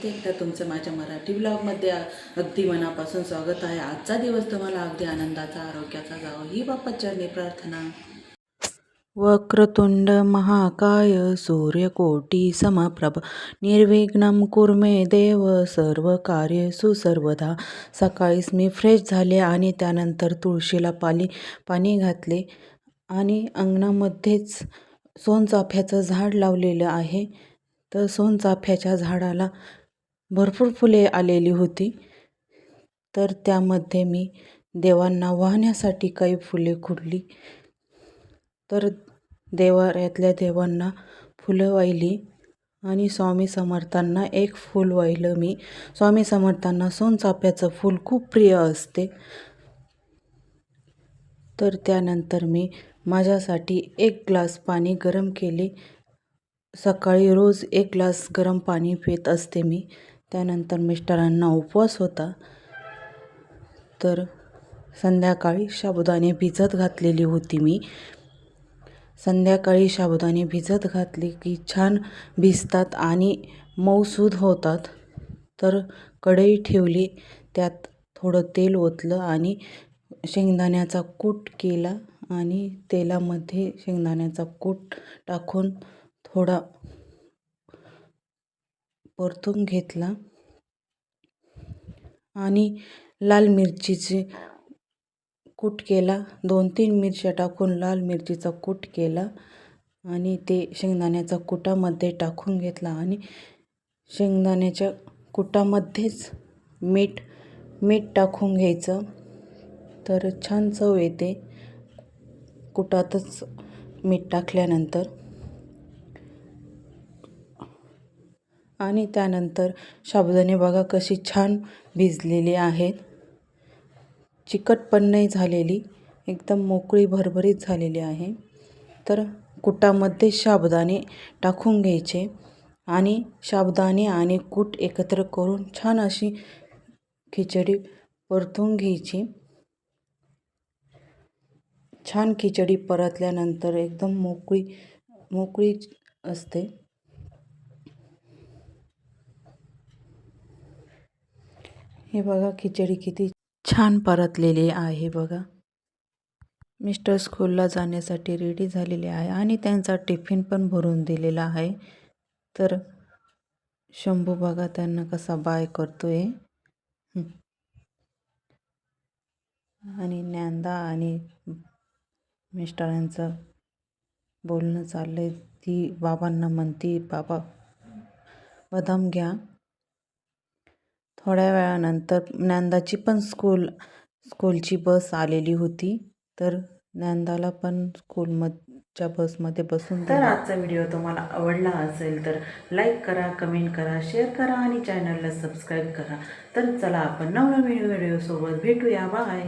परत एकदा तुमचं माझ्या मराठी ब्लॉगमध्ये अगदी मनापासून स्वागत आहे. आजचा दिवस तुम्हाला अगदी आनंदाचा आरोग्याचा जावं. ही बाप्पाचरणी प्रार्थना. वक्रतुंड महाकाय सूर्यकोटी समप्रभ. निर्विघ्न कुर्मे देव सर्व कार्य सर्वदा सकाळीच मी फ्रेश झाले आणि त्यानंतर तुळशीला पाली पाणी घातले आणि अंगणामध्येच सोनचाफ्याचं झाड लावलेलं आहे. तर सोनचाफ्याच्या झाडाला भरपूर फुले आलेली होती. तर त्यामध्ये मी देवांना वाहण्यासाठी काही फुले खुडली तर देवाऱ्यातल्या देवांना फुलं वाहिली आणि स्वामी समर्थांना एक फूल वाहिलं मी. स्वामी समर्थांना सोनचाफ्याचं फूल खूप प्रिय असते. तर त्यानंतर मी माझ्यासाठी एक ग्लास पाणी गरम केले. सकाळी रोज एक ग्लास गरम पाणी पित असते मी. त्यानंतर मिस्टरांना उपवास होता. तर संध्याकाळी साबुदाणे भिजत घातलेली होती मी. संध्याकाळी साबुदाणे भिजत घातले की छान भिजतात आणि मऊसूद होतात. तर कढई ठेवली त्यात थोडं तेल ओतलं आणि शेंगदाण्याचा कूट केला आणि तेलामध्ये शेंगदाण्याचा कूट टाकून थोडा परतून घेतला. आणि लाल मिरचीची कूट केला. दोन तीन मिरच्या टाकून लाल मिरचीचा कूट केला आणि ते शेंगदाण्याचा कुटामध्ये टाकून घेतला. आणि शेंगदाण्याच्या कुटामध्येच मीठ मीठ टाकून घ्यायचं. तर छान चव येते. कुटातच मीठ टाकल्यानंतर. आणि त्यानंतर साबुदाणे बघा कशी छान भिजलेली आहेत. चिकट पण नाही झालेली एकदम मोकळी भरभरीत झालेली आहे. तर कुटामध्ये साबुदाणे टाकून घ्यायचे आणि साबुदाणे आणि कूट एकत्र करून छान अशी खिचडी परतून घ्यायची. छान खिचडी परतल्यानंतर एकदम मोकळी मोकळी असते. हे बघा खिचडी किती छान परतलेली आहे बघा. मिस्टर स्कूलला जाण्यासाठी रेडी झालेले आहे आणि त्यांचा टिफिन पण भरून दिलेला आहे. तर शंभू बघा त्यांना कसा बाय करतो आहे आणि ज्ञानदा आणि मिस्टरांचं बोलणं चाललं आहे ती बाबांना म्हणती बाबा बदाम घ्या. थोड्या वेळानंतर ज्ञानदाची पण स्कूल स्कूलची बस आलेली होती. तर ज्ञानदाला पण स्कूलमधच्या बसमध्ये बसून तर आजचा व्हिडिओ तुम्हाला आवडला असेल तर लाईक करा कमेंट करा शेअर करा आणि चॅनलला सबस्क्राईब करा. तर चला आपण नवनवीन व्हिडिओसोबत भेटूया. बाय